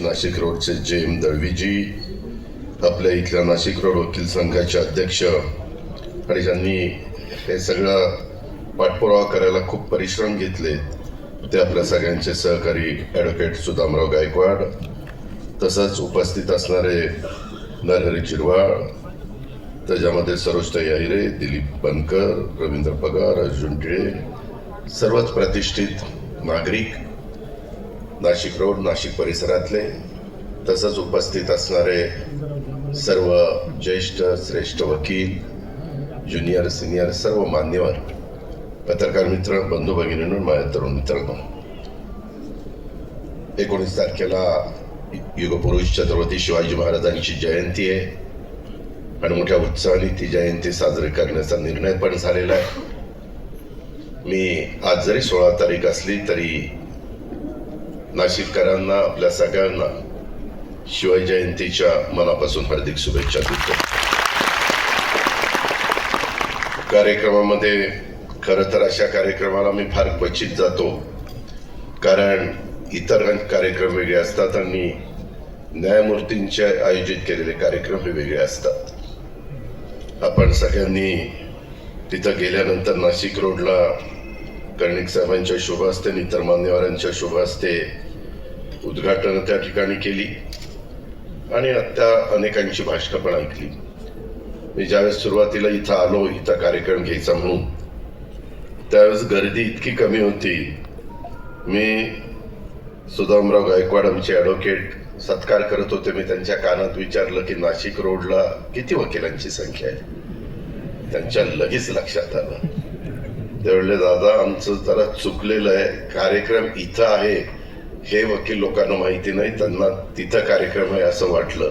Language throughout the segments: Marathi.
नाशिक रोडचे जे एम दळवीजी आपल्या इथल्या नाशिक रोड वकील संघाचे अध्यक्ष आणि ज्यांनी हे सगळं पाठपुरावा करायला खूप परिश्रम घेतले ते आपल्या सगळ्यांचे सहकारी ॲडव्होकेट सुदामराव गायकवाड तसंच उपस्थित असणारे नरहरी चिरवाळ त्याच्यामध्ये सरोजताई अहिरे दिलीप बनकर रवींद्र पगार अर्जुन टिळे सर्वच प्रतिष्ठित नागरिक नाशिक रोड नाशिक परिसरातले तसंच उपस्थित असणारे सर्व ज्येष्ठ श्रेष्ठ वकील ज्युनियर सिनियर सर्व मान्यवर पत्रकार मित्र बंधू भगिनींनो माझ्या तरुण मित्रांनो. एकोणीस तारखेला युगपुरुष छत्रपती शिवाजी महाराजांची जयंती आहे. आणि मोठ्या उत्साहाने ती जयंती साजरी करण्याचा निर्णय पण झालेला आहे. मी आज जरी सोळा तारीख असली तरी नाशिककरांना आपल्या सगळ्यांना शिवाय जयंतीच्या मनापासून हार्दिक शुभेच्छा देतो. कार्यक्रमामध्ये खरं तर अशा कार्यक्रमाला मी फार क्वचित जातो. कारण इतर कार्यक्रम वेगळे असतात आणि न्यायमूर्तींचे आयोजित केलेले कार्यक्रम हे वेगळे असतात. आपण सगळ्यांनी तिथं गेल्यानंतर नाशिक रोडला कर्णिक साहेबांच्या शुभ असते आणि इतर मान्यवरांच्या शुभ असते उद्घाटन त्या ठिकाणी केली आणि आत्ता अनेकांची भाषणं पण ऐकली. मी ज्यावेळेस सुरुवातीला इथं आलो इथं कार्यक्रम घ्यायचा म्हणून त्यावेळेस गर्दी इतकी कमी होती. मी सुदामराव गायकवाड आमचे ॲडव्होकेट सत्कार करत होते. मी त्यांच्या कानात विचारलं की नाशिक रोडला किती वकिलांची संख्या आहे? त्यांच्या लगेच लक्षात आलं. त्यावेळेला दादा आमचं जरा चुकलेलं आहे. कार्यक्रम इथं आहे. हे वकील लोकांना माहिती नाही त्यांना तिथं कार्यक्रम आहे असं वाटलं.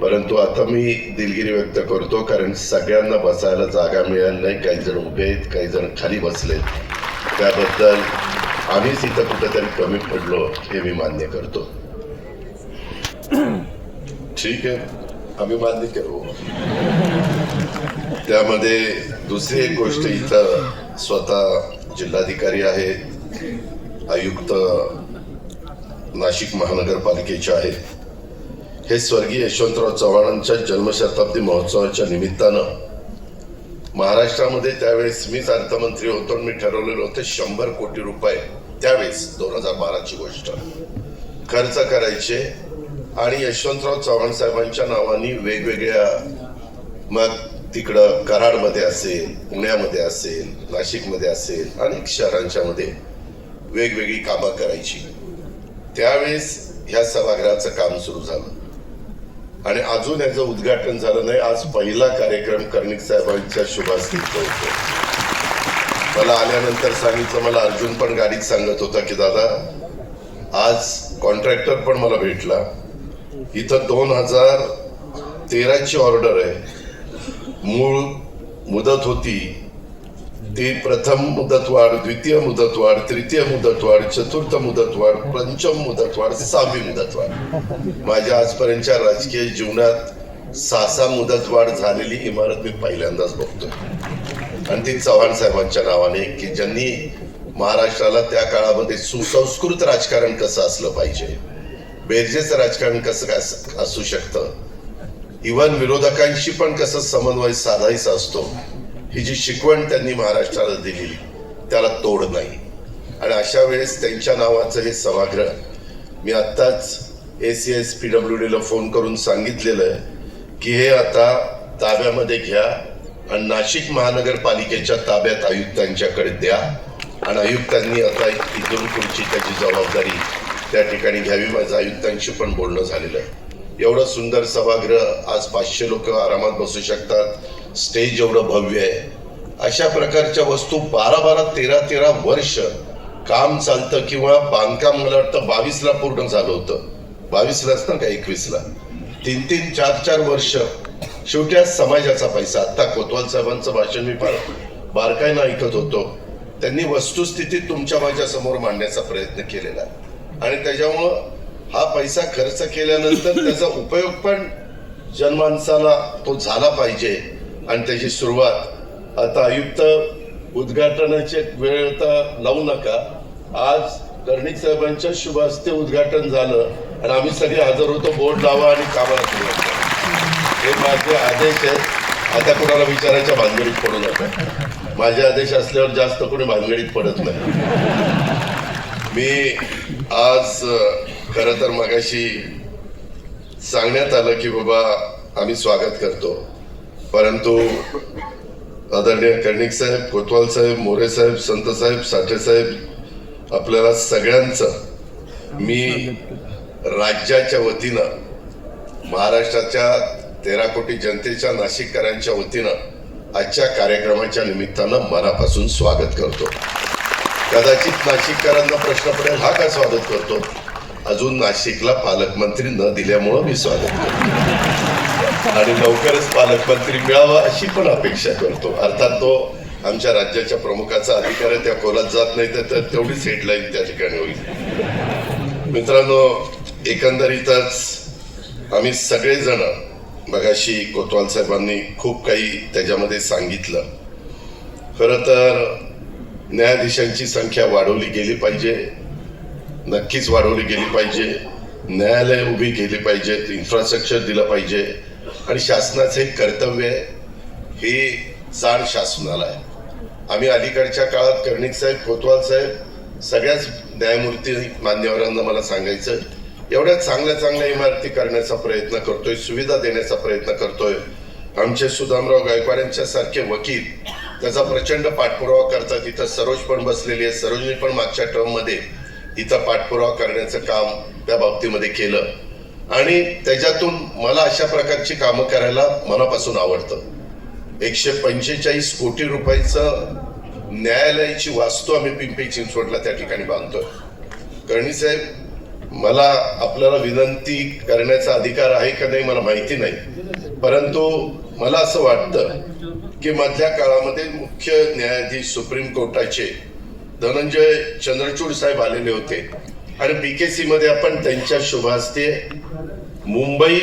परंतु आता मी दिलगिरी व्यक्त करतो कारण सगळ्यांना बसायला जागा मिळाली नाही. काही जण उभे आहेत काही जण खाली बसलेत त्याबद्दल आम्हीच इथं कुठेतरी कमी पडलो हे मी मान्य करतो. ठीक आहे. आम्ही मान्य करू. त्यामध्ये दुसरी एक गोष्ट इथं स्वतः जिल्हाधिकारी आहेत आयुक्त नाशिक महानगरपालिकेचे आहेत. हे स्वर्गीय यशवंतराव चव्हाणांच्या जन्मशताब्दी महोत्सवाच्या निमित्तानं महाराष्ट्रामध्ये त्यावेळेस मीच अर्थमंत्री होतो मी ठरवलेलं होतं शंभर कोटी रुपये त्यावेळेस दोन हजार बाराची गोष्ट. खर्च करायचे आणि यशवंतराव चव्हाण साहेबांच्या नावाने वेगवेगळ्या मग तिकडं कराडमध्ये असेल पुण्यामध्ये असेल नाशिकमध्ये असेल अनेक शहरांच्या मध्ये वेगवेगळी कामं करायची. त्यावेळेस ह्या सभागृहाचं काम सुरू झालं. आणि अजून याचं उद्घाटन झालं नाही आज पहिला कार्यक्रम कर्णिक साहेबांच्या शुभास्थित होतो. मला आल्यानंतर सांगितलं मला अर्जुन पण गाडीत सांगत होता की दादा आज कॉन्ट्रॅक्टर पण मला भेटला. इथं दोन हजार तेराची ऑर्डर आहे. मूळ मुदत होती ती प्रथम मुदतवाढ द्वितीय मुदतवाढ तृतीय मुदतवाढ चतुर्थ मुदतवाढ पंचम मुदतवाढ सहावी मुदतवाढ. माझ्या आजपर्यंतच्या राजकीय जीवनात सहा सहा मुदतवाढ झालेली इमारत मी पहिल्यांदाच बघतोय. आणि ती चव्हाण साहेबांच्या नावाने की ज्यांनी महाराष्ट्राला त्या काळामध्ये सुसंस्कृत राजकारण कसं असलं पाहिजे बेरजेचं राजकारण कसं काय असू शकतं इव्हन विरोधकांशी पण कसं समन्वय साधायचा असतो ही जी शिकवण त्यांनी महाराष्ट्राला दिलेली. त्याला तोड नाही. आणि अशा वेळेस त्यांच्या नावाचं हे सभागृह मी आत्ताच A C S P W Dila phone करून सांगितलेलं आहे की हे आता ताब्यामध्ये घ्या आणि नाशिक महानगरपालिकेच्या ताब्यात आयुक्तांच्याकडे द्या. आणि आयुक्तांनी आता इथून पुढची त्याची जबाबदारी त्या ठिकाणी घ्यावी. माझं आयुक्तांशी पण बोलणं झालेलं आहे. एवढं सुंदर सभागृह आज पाचशे लोक आरामात बसू शकतात. स्टेज एवढं भव्य आहे. अशा प्रकारच्या वस्तू बारा बारा तेरा तेरा वर्ष काम चालतं किंवा बांधकाम मला वाटतं बावीसला पूर्ण झालं होतं. बावीसलाच ना का एकवीसला? तीन तीन चार चार वर्ष. शेवटी आज समाजाचा पैसा. आता कोतवाल साहेबांचं भाषण मी फार बारकाईनं ऐकत होतो. त्यांनी वस्तुस्थिती तुमच्या माझ्यासमोर मांडण्याचा प्रयत्न केलेला. आणि त्याच्यामुळं हा पैसा खर्च केल्यानंतर त्याचा उपयोग पण जनमानसाला तो झाला पाहिजे. आणि त्याची सुरुवात. आता आयुक्त उद्घाटनाची वेळ आता लावू नका. आज कर्णिक साहेबांच्या शुभ हस्ते उद्घाटन झालं आणि आम्ही सगळे हजर होतो बोर्ड लावा आणि कामाला सुरुवात हे माझे आदेश आहेत. आता कोणाला विचारायच्या भानगडीत पडू नका. माझे आदेश असल्यावर जास्त कोणी भानगडीत पडत नाही. मी आज खरं तर मगाशी सांगण्यात आलं की बाबा आम्ही स्वागत करतो. परंतु आदरणीय कर्णिक साहेब कोतवाल साहेब मोरे साहेब संत साहेब साठे साहेब आपल्याला सगळ्यांचं मी राज्याच्या वतीनं महाराष्ट्राच्या तेरा कोटी जनतेच्या नाशिककरांच्या वतीनं आजच्या कार्यक्रमाच्या निमित्तानं मनापासून स्वागत करतो. कदाचित नाशिककरांना प्रश्न पडेल हा का स्वागत करतो? अजून नाशिकला पालकमंत्री न दिल्यामुळं मी स्वागत करतो. आणि लवकरच पालकमंत्री मिळावा अशी पण अपेक्षा करतो. अर्थात तो आमच्या राज्याच्या प्रमुखाचा अधिकार आहे त्या खोलात जात नाही तर तर तेवढीच हेडलाईन त्या ठिकाणी होईल. मित्रांनो एकंदरीतच आम्ही सगळेजण मगाशी कोतवाल साहेबांनी खूप काही त्याच्यामध्ये सांगितलं. खरं तर न्यायाधीशांची संख्या वाढवली गेली पाहिजे. नक्कीच वाढवली गेली पाहिजे. न्यायालय उभी केली पाहिजेत इन्फ्रास्ट्रक्चर दिलं पाहिजे आणि शासनाचं एक कर्तव्य आहे. हे जाण शासनाला आहे. आम्ही अलीकडच्या काळात कर्णिक साहेब कोतवाल साहेब सगळ्याच न्यायमूर्ती मान्यवरांना मला सांगायचं एवढ्या चांगल्या चांगल्या इमारती करण्याचा प्रयत्न करतोय सुविधा देण्याचा प्रयत्न करतोय. आमचे सुदामराव गायकवाड यांच्या सारखे वकील त्याचा प्रचंड पाठपुरावा करतात. इथं सरोज पण बसलेली आहे. सरोजनी पण मागच्या टर्म हिचा पाठपुरावा करण्याचं काम त्या बाबतीमध्ये केलं. आणि त्याच्यातून मला अशा प्रकारची कामं करायला मनापासून आवडतं. एकशे पंचेचाळीस कोटी रुपयाचं न्यायालयाची वास्तू आम्ही पिंपरी चिंचवडला त्या ठिकाणी बांधतोय. कर्णी साहेब मला आपल्याला विनंती करण्याचा अधिकार आहे का नाही मला माहिती नाही. परंतु मला असं वाटतं की मधल्या काळामध्ये मुख्य न्यायाधीश सुप्रीम कोर्टाचे धनंजय चंद्रचूड साहेब आलेले होते. आणि बीकेसी मध्ये आपण त्यांच्या शुभास्ते मुंबई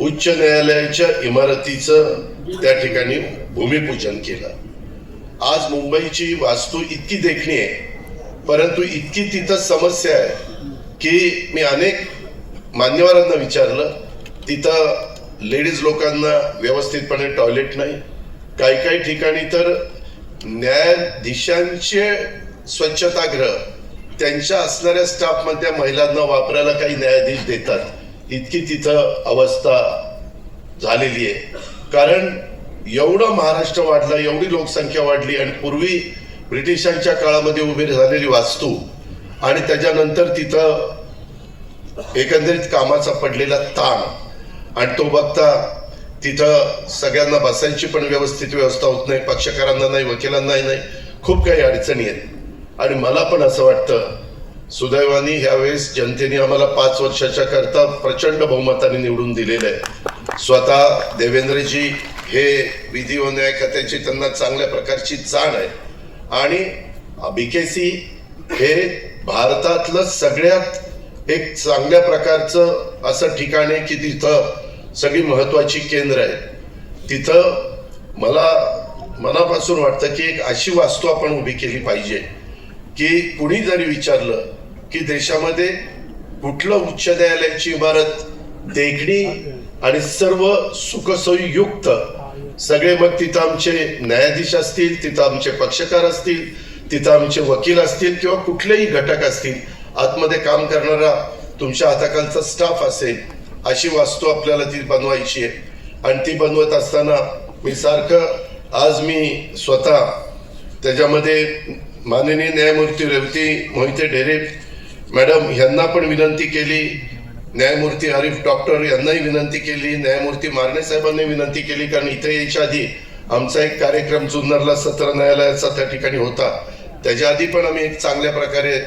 उच्च न्यायालयाच्या इमारतीचं त्या ठिकाणी भूमिपूजन केलं. आज मुंबईची वास्तू इतकी देखणी आहे परंतु इतकी तिथं समस्या आहे की मी अनेक मान्यवरांना विचारलं तिथं लेडीज लोकांना व्यवस्थितपणे टॉयलेट नाही. काही काही ठिकाणी तर न्यायाधीशांचे स्वच्छतागृह त्यांच्या असणाऱ्या स्टाफमध्ये महिलांना वापरायला काही न्यायाधीश देतात. इतकी तिथं अवस्था झालेली आहे. कारण एवढं महाराष्ट्र वाढलं एवढी लोकसंख्या वाढली आणि पूर्वी ब्रिटिशांच्या काळामध्ये उभी झालेली वास्तू आणि त्याच्यानंतर तिथं एकंदरीत कामाचा पडलेला ताण. आणि तो बघता तिथं सगळ्यांना बसायची पण व्यवस्थित व्यवस्था होत नाही पक्षकारांना नाही वकिलांनाही नाही खूप काही अडचणी आहेत. आणि मला पण असं वाटतं सुदैवानी ह्यावेळेस जनतेने आम्हाला पाच वर्षाच्या करता प्रचंड बहुमताने निवडून दिलेलं आहे. स्वतः देवेंद्रजी हे विधी व न्याय खात्याची त्यांना चांगल्या प्रकारची जाण आहे. आणि बीकेसी हे भारतातलं सगळ्यात एक चांगल्या प्रकारचं असं ठिकाण आहे की तिथं सगळी महत्वाची केंद्र आहेत. तिथं मला मनापासून वाटतं की एक अशी वास्तू आपण उभी केली पाहिजे की कुणी जरी विचारलं की देशामध्ये कुठलं उच्च न्यायालयाची इमारत देखणी आणि सर्व सुखसोयीयुक्त सगळे मग तिथं आमचे न्यायाधीश असतील तिथं आमचे पक्षकार असतील तिथं आमचे वकील असतील किंवा कुठलेही घटक असतील आतमध्ये काम करणारा तुमच्या हाताखालचा स्टाफ असेल अशी वास्तू आपल्याला ती बनवायची आहे. आणि ती बनवत असताना मी सारखं आज मी स्वतः त्याच्यामध्ये माननीय न्यायमूर्ती रेवती मोहिते ढेरे मॅडम यांना पण विनंती केली. न्यायमूर्ती हरीफ डॉक्टर यांनाही विनंती केली. न्यायमूर्ती मारणे साहेबांनी विनंती केली. कारण इथे यायच्या आधी आमचा एक कार्यक्रम जुन्नरला सत्र न्यायालयाचा त्या ठिकाणी होता. त्याच्या आधी पण आम्ही एक चांगल्या प्रकारे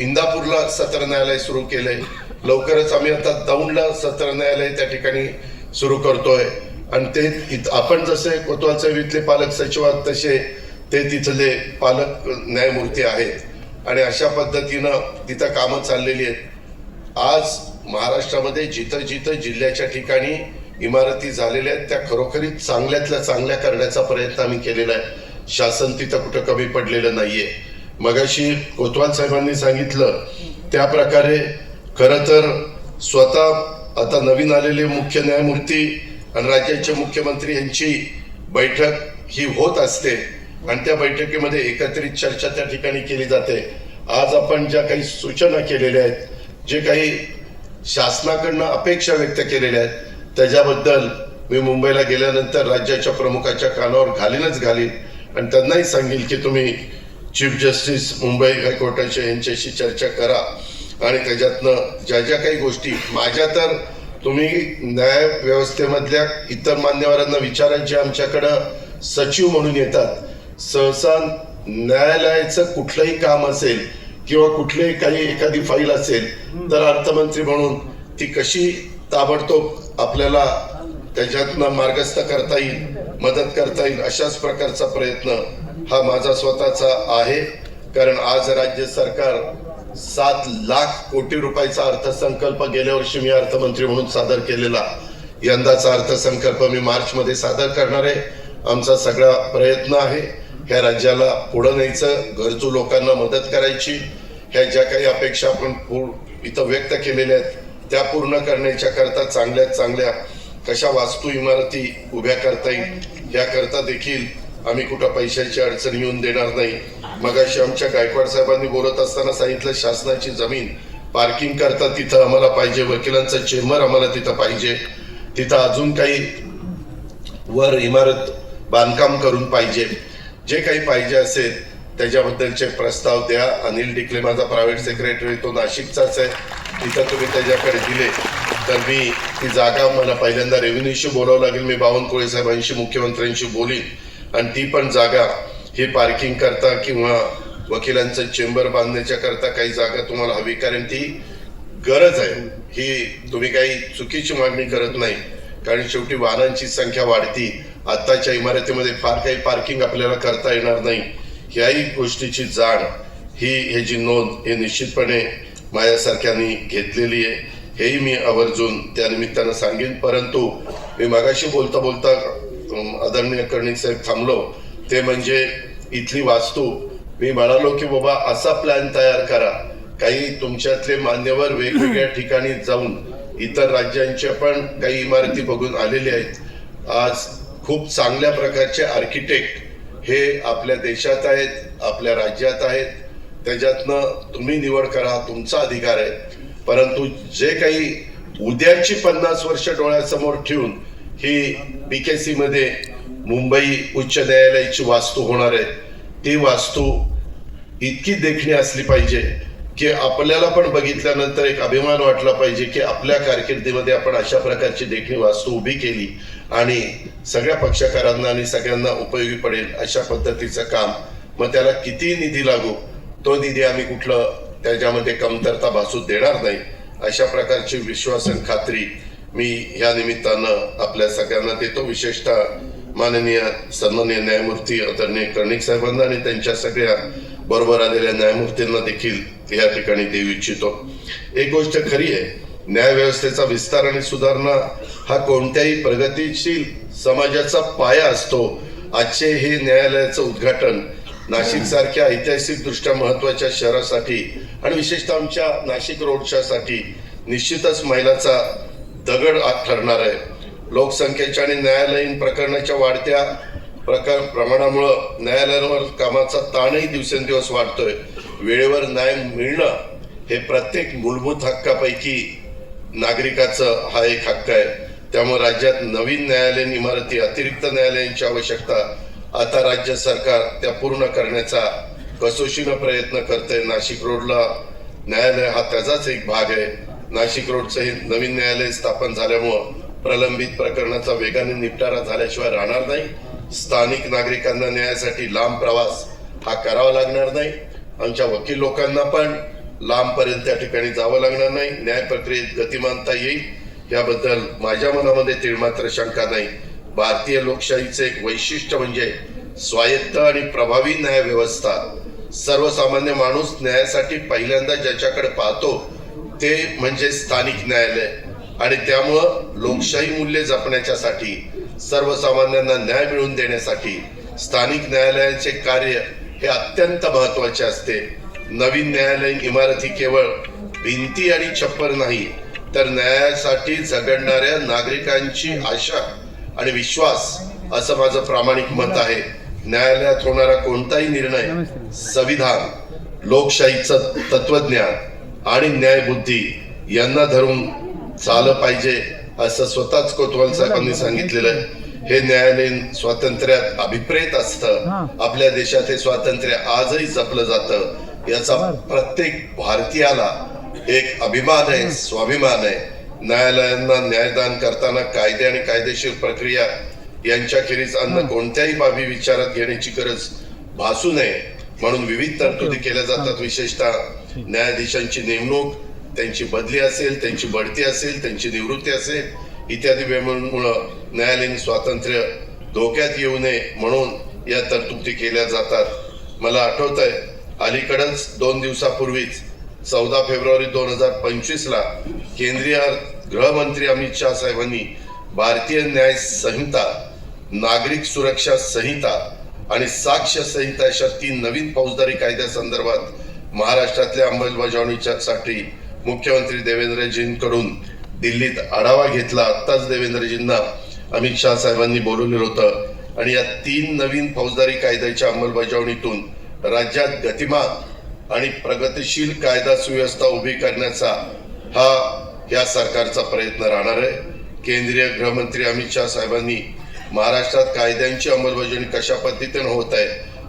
इंदापूरला सत्र न्यायालय सुरू केलंय. लवकरच आम्ही आता दौंडला सत्र न्यायालय त्या ठिकाणी सुरू करतोय. आणि ते आपण जसे कोतवाल सेवीतले पालक सचिव आहात तसे ते तिथले पालक न्यायमूर्ती आहेत. आणि अशा पद्धतीनं तिथं कामं चाललेली आहेत. आज महाराष्ट्रामध्ये जिथं जिथं जिल्ह्याच्या ठिकाणी इमारती झालेल्या आहेत त्या खरोखरीच चांगल्यातल्या चांगल्या करण्याचा प्रयत्न आम्ही केलेला आहे. शासन तिथं कुठं कमी पडलेलं नाहीये. मगाशी कोतवाल साहेबांनी सांगितलं त्या प्रकारे खरं तर स्वतः आता नवीन आलेले मुख्य न्यायमूर्ती आणि राज्याचे मुख्यमंत्री यांची बैठक ही होत असते आणि त्या बैठकीमध्ये एकत्रित चर्चा त्या ठिकाणी केली जाते. आज आपण ज्या काही सूचना केलेल्या आहेत जे काही शासनाकडनं अपेक्षा व्यक्त केलेल्या आहेत त्याच्याबद्दल मी मुंबईला गेल्यानंतर राज्याच्या प्रमुखाच्या कानावर घालीनच घालीन. आणि त्यांनाही सांगेल की तुम्ही चीफ जस्टिस मुंबई हायकोर्टाच्या यांच्याशी चर्चा करा. आणि त्याच्यातनं ज्या ज्या काही गोष्टी माझ्या तर तुम्ही न्याय व्यवस्थेमधल्या इतर मान्यवरांना विचारायचे आमच्याकडं सचिव म्हणून येतात. सहसा न्यायालयाचं कुठलंही काम असेल किंवा कुठलंही काही एखादी फाईल असेल तर अर्थमंत्री म्हणून ती कशी ताबडतोब आपल्याला त्याच्यातनं मार्गस्थ करता येईल मदत करता येईल अशाच प्रकारचा प्रयत्न हा माझा स्वतःचा आहे. कारण आज राज्य सरकार सात लाख कोटी रुपयाचा अर्थसंकल्प गेल्या वर्षी मी अर्थमंत्री म्हणून सादर केलेला. यंदाचा अर्थसंकल्प मी मार्चमध्ये सादर करणार आहे. आमचा सगळा प्रयत्न आहे ह्या राज्याला पुढं न्यायचं गरजू लोकांना मदत करायची. ह्या ज्या काही अपेक्षा आपण इथं व्यक्त केलेल्या आहेत त्या पूर्ण करण्याच्या करता चांगल्यात चांगल्या कशा वास्तू इमारती उभ्या करता येईल याकरता देखील आम्ही कुठं पैशाची अडचण येऊन देणार नाही. मगाशी आमच्या गायकवाड साहेबांनी बोलत असताना सांगितलं शासनाची जमीन पार्किंग करता तिथं आम्हाला पाहिजे वकिलांचं चेंबर आम्हाला तिथं पाहिजे. तिथं अजून काही वर इमारत बांधकाम करून पाहिजे. जे काही पाहिजे असेल त्याच्याबद्दलचे प्रस्ताव द्या. अनिल डिकले माझा प्रायव्हेट सेक्रेटरी तो नाशिकचाच आहे. तिथं तुम्ही त्याच्याकडे दिले. तर मी ती जागा मला पहिल्यांदा रेव्हेन्यूशी बोलावं लागेल. मी बावनकुळे साहेबांशी मुख्यमंत्र्यांशी बोलीन. आणि ती पण जागा ही पार्किंग करता किंवा वकिलांचं चेंबर बांधण्याच्या करता काही जागा तुम्हाला हवी. कारण ती गरज आहे. ही तुम्ही काही चुकीची मागणी करत नाही. कारण शेवटी वाहनांची संख्या वाढती. आत्ताच्या इमारतीमध्ये फार काही पार्किंग आपल्याला करता येणार नाही. ह्याही गोष्टीची जाण ही ह्याची नोंद हे निश्चितपणे माझ्यासारख्यांनी घेतलेली आहे. हेही मी आवर्जून त्यानिमित्तानं सांगेन. परंतु मी मगाशी बोलता बोलता आदरणीय कर्णिक साहेब थांबलो. ते म्हणजे इथली वास्तू. मी म्हणालो की बाबा असा प्लॅन तयार करा. काही तुमच्यातले मान्यवर वेगवेगळ्या ठिकाणी जाऊन इतर राज्यांच्या पण काही इमारती बघून आलेले आहेत. आज खूप चांगल्या प्रकारचे आर्किटेक्ट हे आपल्या देशात आहेत आपल्या राज्यात आहेत. त्याच्यातनं तुम्ही निवड करा तुमचा अधिकार आहे. परंतु जे काही उद्याची पन्नास वर्ष डोळ्यासमोर ठेवून ही बीकेसीमध्ये मुंबई उच्च न्यायालयाची वास्तू होणार आहे. ती वास्तू इतकी देखणी असली पाहिजे की आपल्याला पण बघितल्यानंतर एक अभिमान वाटला पाहिजे की आपल्या कारकिर्दीमध्ये आपण अशा प्रकारची देखणी वास्तू उभी केली आणि सगळ्या पक्षकारांना आणि सगळ्यांना उपयोगी पडेल अशा पद्धतीचं काम. मग त्याला किती निधी लागू? तो निधी आम्ही कुठलं त्याच्यामध्ये कमतरता भासू देणार नाही. अशा प्रकारची विश्वासन खात्री मी या निमित्तानं आपल्या सगळ्यांना देतो. विशेषतः माननीय सन्माननीय न्यायमूर्ती आदरणीय कर्णिक साहेबांना आणि त्यांच्या सगळ्या बरोबर आलेल्या न्यायमूर्तींना देखील या ठिकाणी देऊ इच्छितो. एक गोष्ट खरी आहे न्यायव्यवस्थेचा विस्तार आणि सुधारणा हा कोणत्याही प्रगतीशील समाजाचा पाया असतो आजचे हे न्यायालयाचं उद्घाटन नाशिक सारख्या ऐतिहासिक दृष्ट्या महत्त्वाच्या शहरासाठी आणि विशेषतः आमच्या नाशिक रोडच्या साठी निश्चितच मैलाचा दगड ठरणार आहे. लोकसंख्येच्या आणि न्यायालयीन प्रकरणाच्या वाढत्या प्रकार प्रमाणामुळं न्यायालयांवर कामाचा ताणही दिवसेंदिवस वाढतोय. वेळेवर न्याय मिळणं हे प्रत्येक मूलभूत हक्कापैकी नागरिकाचं हा एक हक्क आहे. त्यामुळे राज्यात नवीन न्यायालयीन इमारती अतिरिक्त न्यायालयांची आवश्यकता आता राज्य सरकार त्या पूर्ण करण्याचा कसोशीनं प्रयत्न करतंय. नाशिक रोडला न्यायालय हा त्याचाच एक भाग आहे. नाशिक रोडचं हे नवीन न्यायालय स्थापन झाल्यामुळं प्रलंबित प्रकरणाचा वेगाने निपटारा झाल्याशिवाय राहणार नाही. स्थानिक नागरिकांना न्यायासाठी लांब प्रवास हा करावा लागणार नाही. आमच्या वकील लोकांना पण लांबपर्यंत त्या ठिकाणी जावं लागणार नाही. न्याय प्रक्रियेत गतिमानता येईल. याबद्दल माझ्या मनामध्ये तिळमात्र शंका नाही. भारतीय लोकशाहीचे एक वैशिष्ट्य म्हणजे स्वायत्त आणि प्रभावी न्याय व्यवस्था सर्वसामान्य माणूस न्यायासाठी पहिल्यांदा ज्याच्याकडे पाहतो ते म्हणजे स्थानिक न्यायालय. आणि त्यामुळं लोकशाही मूल्य जपण्याच्यासाठी सर्वसामान्यांना न्याय मिळवून देण्यासाठी स्थानिक न्यायालयाचे कार्य हे अत्यंत महत्त्वाचे असते. नवीन न्यायालयीन इमारती केवळ भिंती आणि छप्पर नाही तर न्यायासाठी झगडणाऱ्या नागरिकांची आशा आणि विश्वास असं माझं प्रामाणिक मत आहे. न्यायालयात होणारा कोणताही निर्णय संविधान लोकशाहीचं तत्वज्ञान आणि न्यायबुद्धी यांना धरून झालं पाहिजे असं स्वतःच कोतवाल साहेबांनी सांगितलेलं आहे. हे न्यायालयीन स्वातंत्र्यात अभिप्रेत असतं. आपल्या देशात हे स्वातंत्र्य आजही जपलं जातं. याचा प्रत्येक भारतीयाला एक अभिमान आहे स्वाभिमान आहे. न्यायालयांना न्यायदान करताना कायदे आणि कायदेशीर प्रक्रिया यांच्याखेरीज अन्य कोणत्याही बाबी विचारात घेण्याची गरज भासू नये. म्हणून विविध तरतुदी केल्या जातात. विशेषतः न्यायाधीशांची नेमणूक त्यांची बदली असेल त्यांची बढती असेल त्यांची निवृत्ती असेल इत्यादी वेळेमुळं न्यायालयीन स्वातंत्र्य धोक्यात येऊ नये म्हणून या तरतुदी केल्या जातात. मला आठवत आहे अलीकडच दोन दिवसापूर्वीच चौदा फेब्रुवारी दोन हजार पंचवीस ला केंद्रीय गृहमंत्री अमित शहा साहेबांनी भारतीय न्याय संहिता नागरिक सुरक्षा संहिता आणि साक्ष संहिता अशा तीन नवीन फौजदारी कायद्यासंदर्भात महाराष्ट्रातल्या अंमलबजावणीच्या साठी मुख्यमंत्री देवेंद्रजींकडून दिल्लीत आढावा घेतला. आत्ताच देवेंद्रजींना अमित शहा साहेबांनी बोलवलेलं होतं. आणि या तीन नवीन फौजदारी कायद्याच्या अंमलबजावणीतून राज्यात गतिमान आणि प्रगतिशील कायदा सुव्यवस्था उभी करण्याचा हा या सरकारचा प्रयत्न राहणार आहे. केंद्रीय गृहमंत्री अमित शहा साहेबांनी महाराष्ट्रात कायद्यांची अंमलबजावणी कशा पद्धतीने होत आहे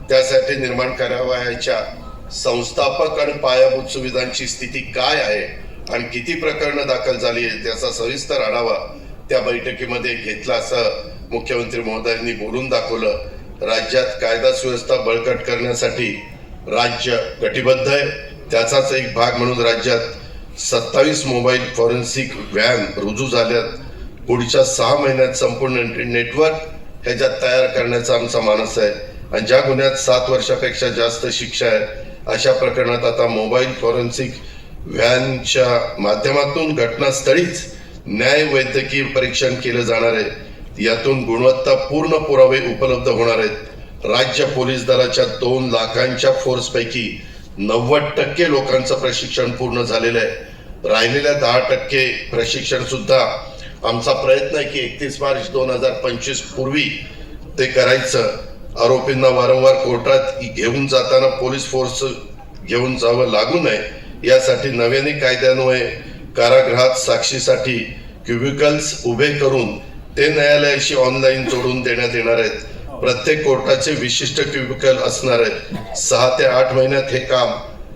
त्यासाठी निर्माण करावयाच्या संस्थापक आणि पायाभूत सुविधांची स्थिती काय आहे आणि किती प्रकरणं दाखल झाली आहे त्याचा सविस्तर आढावा त्या बैठकीमध्ये घेतला असं मुख्यमंत्री महोदयांनी बोलून दाखवलं. राज्यात कायदा सुव्यवस्था बळकट करण्यासाठी राज्य कटिबद्ध आहे. त्याचाच एक भाग म्हणून राज्यात सत्तावीस मोबाईल फॉरेन्सिक व्हॅन रुजू झाल्यात. पुढच्या सहा महिन्यात संपूर्ण नेटवर्क ह्याच्यात तयार करण्याचा आमचा मानस आहे. आणि ज्या गुन्ह्यात सात वर्षापेक्षा जास्त शिक्षा आहे अशा प्रकरणात आता मोबाईल फॉरेन्सिक व्हॅनच्या माध्यमातून घटनास्थळीच न्याय वैद्यकीय परीक्षण केलं जाणार आहे. यातून गुणवत्तापूर्ण पुरावे उपलब्ध होणार आहेत. राज्य पोलीस दलाच्या दोन लाखांच्या फोर्सपैकी नव्वद टक्के लोकांचं प्रशिक्षण पूर्ण झालेलं आहे. राहिलेल्या दहा टक्के प्रशिक्षण सुद्धा आमचा प्रयत्न आहे की एकतीस मार्च दोन हजार पंचवीस पूर्वी ते करायचं. आरोपींना वारंवार कोर्टात घेऊन जाताना पोलीस फोर्स घेऊन जावं लागू नये. यासाठी नव्याने कायद्यान्वये कारागृहात साक्षीसाठी क्युबिकल्स उभे करून ते न्यायालयाशी ऑनलाईन जोडून देण्यात येणार आहेत. प्रत्येक कोर्टाचे विशिष्ट क्युबिकल असणार आहेत. सहा ते आठ महिन्यात हे काम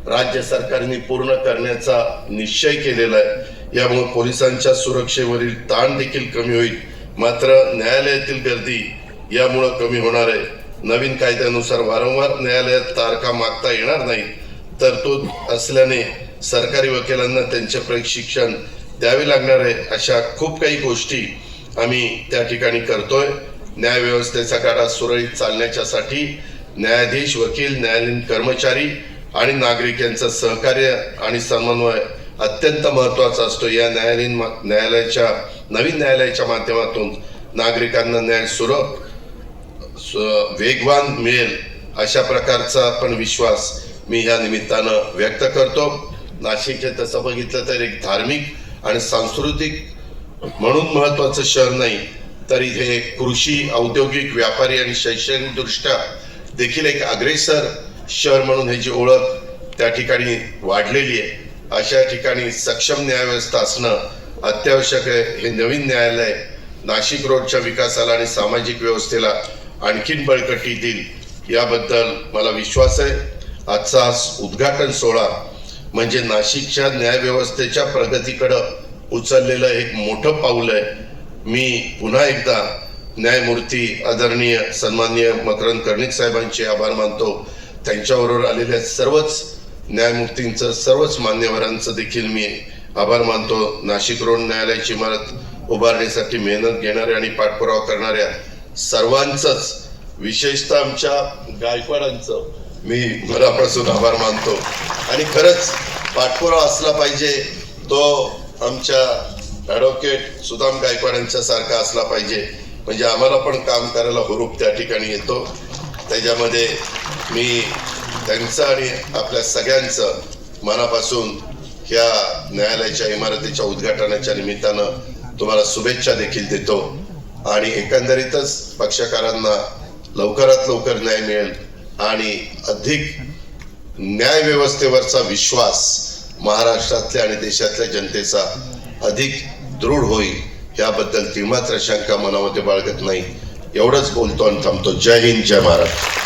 राज्य सरकारने पूर्ण करण्याचा निश्चय केलेला आहे. यामुळे पोलिसांच्या सुरक्षेवरील ताण देखील कमी होईल. मात्र न्यायालयातील गर्दी यामुळं कमी होणार आहे. नवीन कायद्यानुसार वारंवार न्यायालयात तारखा मागता येणार नाही तरतूद असल्याने सरकारी वकिलांना त्यांचे प्रशिक्षण द्यावे लागणार आहे अशा खूप काही गोष्टी आम्ही त्या ठिकाणी करतोय. न्यायव्यवस्थेचा व्यवस्थेचा गाडा सुरळीत चालण्याच्यासाठी न्यायाधीश वकील न्यायालयीन कर्मचारी आणि नागरिक यांचं सहकार्य आणि समन्वय अत्यंत महत्त्वाचा असतो. या न्यायालयीन न्यायालयाच्या नवीन न्यायालयाच्या माध्यमातून नागरिकांना न्याय सुलभ वेगवान मिळेल अशा प्रकारचा पण विश्वास मी ह्या निमित्तानं व्यक्त करतो. नाशिक हे तसं बघितलं तर एक धार्मिक आणि सांस्कृतिक म्हणून महत्वाचं शहर नाही तरी हे कृषी औद्योगिक व्यापारी आणि शैक्षणिकदृष्ट्या देखील एक अग्रेसर शहर म्हणून ह्याची ओळख त्या ठिकाणी वाढलेली आहे. अशा ठिकाणी सक्षम न्यायव्यवस्था असणं अत्यावश्यक आहे. हे नवीन न्यायालय नाशिक रोडच्या विकासाला आणि सामाजिक व्यवस्थेला आणखीन बळकटी देईल याबद्दल मला विश्वास आहे. आजचा हा उद्घाटन सोहळा म्हणजे नाशिकच्या न्यायव्यवस्थेच्या प्रगतीकडं उचललेलं एक मोठं पाऊल आहे. मी पुन्हा एकदा न्यायमूर्ती आदरणीय सन्माननीय मकरंद कर्णिक साहेबांचे आभार मानतो. त्यांच्याबरोबर आलेल्या सर्वच न्यायमूर्तींचं सर्वच मान्यवरांचं देखील मी आभार मानतो. नाशिक रोड न्यायालयाची इमारत उभारण्यासाठी मेहनत घेणाऱ्या आणि पाठपुरावा करणाऱ्या सर्वांचंच विशेषतः आमच्या गायकवाडांचं मी मनापासून आभार मानतो. आणि खरंच पाठपुरावा असला पाहिजे तो आमच्या ॲडव्होकेट सुदाम गायकवाडांच्या सारखा असला पाहिजे. म्हणजे आम्हाला पण काम करायला हुरूप त्या ठिकाणी येतो. त्याच्यामध्ये मी त्यांचं आणि आपल्या सगळ्यांचं मनापासून ह्या न्यायालयाच्या इमारतीच्या उद्घाटनाच्या निमित्तानं तुम्हाला शुभेच्छा देखील देतो. आणि एकंदरीतच पक्षकारांना लवकरात लवकर न्याय मिळेल आणि अधिक न्याय व्यवस्थेवरचा विश्वास महाराष्ट्रातल्या आणि देशातल्या जनतेचा अधिक दृढ होईल याबद्दल तीमात्र शंका मनामध्ये बाळगत नाही. एवढंच बोलतो आणि थांबतो. जय हिंद जय महाराष्ट्र.